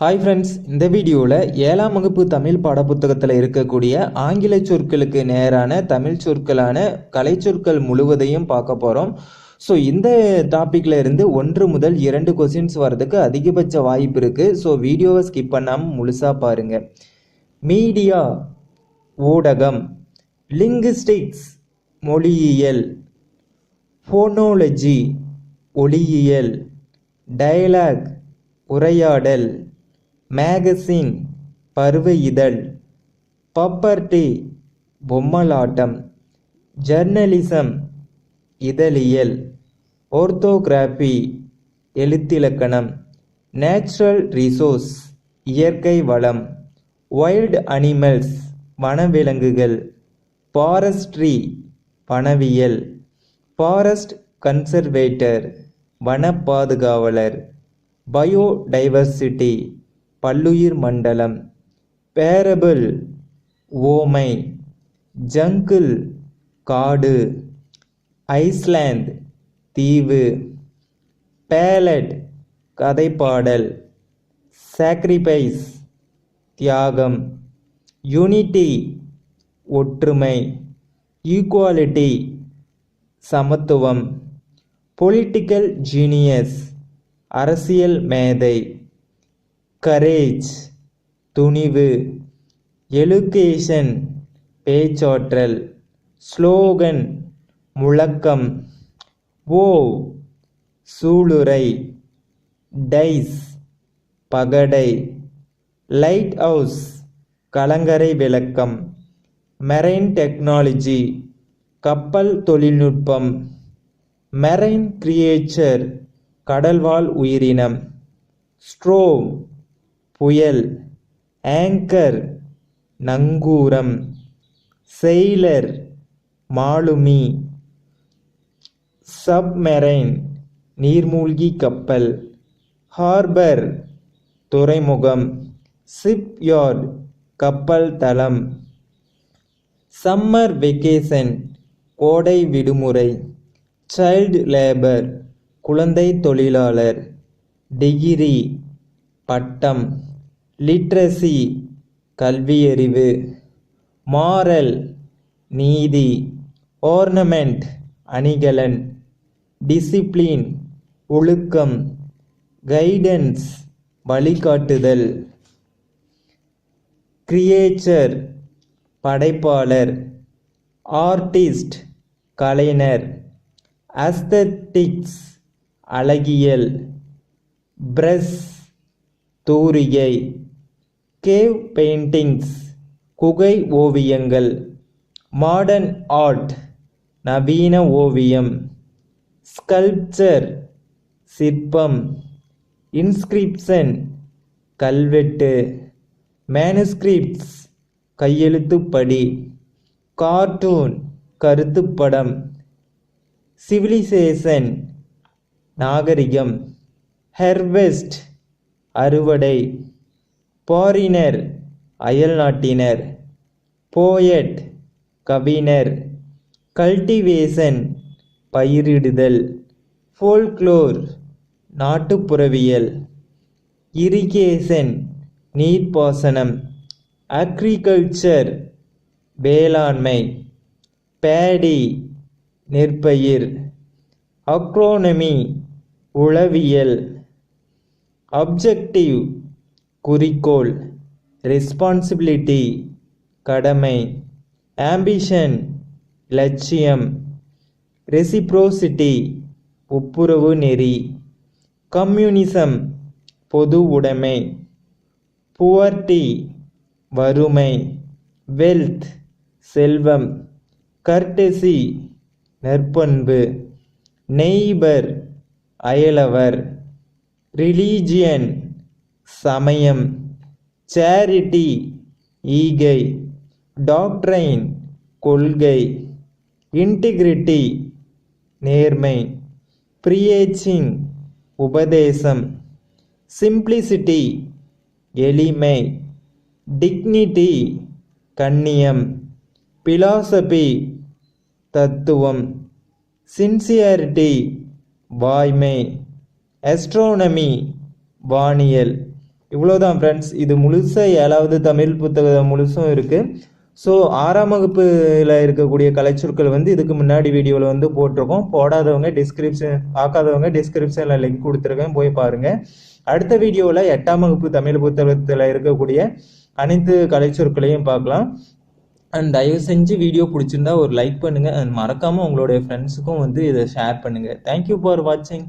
Hi friends இந்த வீடியோவில் ஏழாம் வகுப்பு தமிழ் பாடப்புத்தகத்தில் இருக்கக்கூடிய ஆங்கில சொற்களுக்கு நேரான தமிழ் சொற்களான கலைச்சொற்கள் முழுவதையும் பார்க்க போகிறோம் ஸோ இந்த டாப்பிக்கில் இருந்து ஒன்று முதல் இரண்டு கொஸ்டின்ஸ் வர்றதுக்கு அதிகபட்ச வாய்ப்பு இருக்குது ஸோ வீடியோவை ஸ்கிப் பண்ணாமல் முழுசாக பாருங்கள் மீடியா ஊடகம் லிங்குஸ்டிக்ஸ் மொழியியல் ஃபோனோலஜி ஒளியியல் டயலாக் உரையாடல் மேகசின் பருவ இதழ் பப்பர்டி பொம்மலாட்டம் ஜர்னலிசம் இதழியல் ஓர்த்தோகிராஃபி எழுத்திலக்கணம் நேச்சுரல் ரிசோர்ஸ் இயற்கை வளம் வைல்டு அனிமல்ஸ் வனவிலங்குகள் ஃபாரஸ்ட்ரி வனவியல் ஃபாரஸ்ட் கன்சர்வேட்டர் வன பாதுகாவலர் பயோடைவர்சிட்டி. பல்லுயிர் மண்டலம் பேரபிள் ஓமை ஜங்கிள் காடு ஐஸ்லாந்து தீவு பேலட் கதைப்பாடல் சாக்ரிஃபைஸ் தியாகம் யூனிட்டி ஒற்றுமை ஈக்குவாலிட்டி சமத்துவம் பொலிட்டிக்கல் ஜீனியஸ் அரசியல் மேதை. கரேஜ் துணிவு எலுகேஷன் பேச்சாற்றல் ஸ்லோகன் முழக்கம் ஓ சூளுரை டைஸ் பகடை லைட் ஹவுஸ் கலங்கரை விளக்கம் மெரைன் டெக்னாலஜி கப்பல் தொழில்நுட்பம் மெரைன் கிரியேச்சர் கடல்வாழ் உயிரினம் ஸ்ட்ரோம் புயல் ஆங்கர் நங்கூரம் செயிலர் மாலுமி சப்மெரைன் நீர்மூழ்கி கப்பல் ஹார்பர் துறைமுகம் ஷிப்யார்ட் கப்பல் தளம் சம்மர் வெக்கேஷன் கோடை விடுமுறை சைல்டு லேபர் குழந்தை தொழிலாளர் டிகிரி பட்டம். லிட்ரஸி கல்வியறிவு மாரல் நீதி ஓர்னமெண்ட் அணிகலன் டிசிப்ளின் ஒழுக்கம் கைடன்ஸ் வழிகாட்டுதல் கிரியேச்சர் படைப்பாளர் ஆர்டிஸ்ட் கலைஞர் அஸ்தட்டிக்ஸ் அழகியல் பிரஸ் தூரிகை. கேவ் பெயிண்டிங்ஸ் குகை ஓவியங்கள் மாடர்ன் ஆர்ட் நவீன ஓவியம் ஸ்கல்ப்சர் சிற்பம் இன்ஸ்கிரிப்ஷன் கல்வெட்டு மேனுஸ்கிரிப்ட்ஸ் கையெழுத்துப்படி கார்ட்டூன் கருத்துப்படம் சிவிலைசேஷன் நாகரிகம் ஹெர்வெஸ்ட் அறுவடை பாரினர் அயல்நாட்டினர் போயட் கவிஞர் கல்டிவேஷன் பயிரிடுதல் ஃபோல்க்ளோர் நாட்டுப்புறவியல் இரிகேஷன் நீர்ப்பாசனம் அக்ரிகல்ச்சர் வேளாண்மை பேடி நெற்பயிர் அக்ரோனமி உளவியல் அப்ஜெக்டிவ் குறிக்கோள் ரெஸ்பான்சிபிலிட்டி கடமை ஆம்பிஷன் லட்சியம் ரெசிப்ரோசிட்டி ஒப்புரவு நெறி கம்யூனிசம் பொது உடைமை புவர்டி வறுமை வெல்த் செல்வம் கர்டெசி நற்பண்பு நெய்பர் அயலவர் ரிலீஜியன் சமயம். சேரிட்டி ஈகை. டாக்ட்ரைன் கொள்கை. இன்டிகிரிட்டி நேர்மை. ப்ரியேச்சிங் உபதேசம். சிம்பிளிசிட்டி எளிமை. டிக்னிட்டி கண்ணியம். பிலாசபி தத்துவம். சின்சியாரிட்டி வாய்மை. எஸ்ட்ரோனமி வானியல். இவ்வளோதான் ஃப்ரெண்ட்ஸ் இது முழுசாக ஏழாவது தமிழ் புத்தகம் முழுசும் இருக்குது ஸோ ஆறாம் வகுப்பில் இருக்கக்கூடிய கலைச்சொற்கள் வந்து இதுக்கு முன்னாடி வீடியோவில் வந்து போட்டிருக்கோம். போடாதவங்க டிஸ்கிரிப்ஷன் பார்க்காதவங்க டிஸ்கிரிப்ஷனில் லிங்க் கொடுத்துருக்கேன். போய் பாருங்கள் அடுத்த வீடியோவில் எட்டாம் வகுப்பு தமிழ் புத்தகத்தில் இருக்கக்கூடிய அனைத்து கலைச்சொற்களையும் பார்க்கலாம். அண்ட் தயவு செஞ்சு வீடியோ பிடிச்சிருந்தா ஒரு லைக் பண்ணுங்கள் அண்ட் மறக்காமல் உங்களுடைய ஃப்ரெண்ட்ஸுக்கும் வந்து இதை ஷேர் பண்ணுங்கள் தேங்க்யூ ஃபார் வாட்சிங்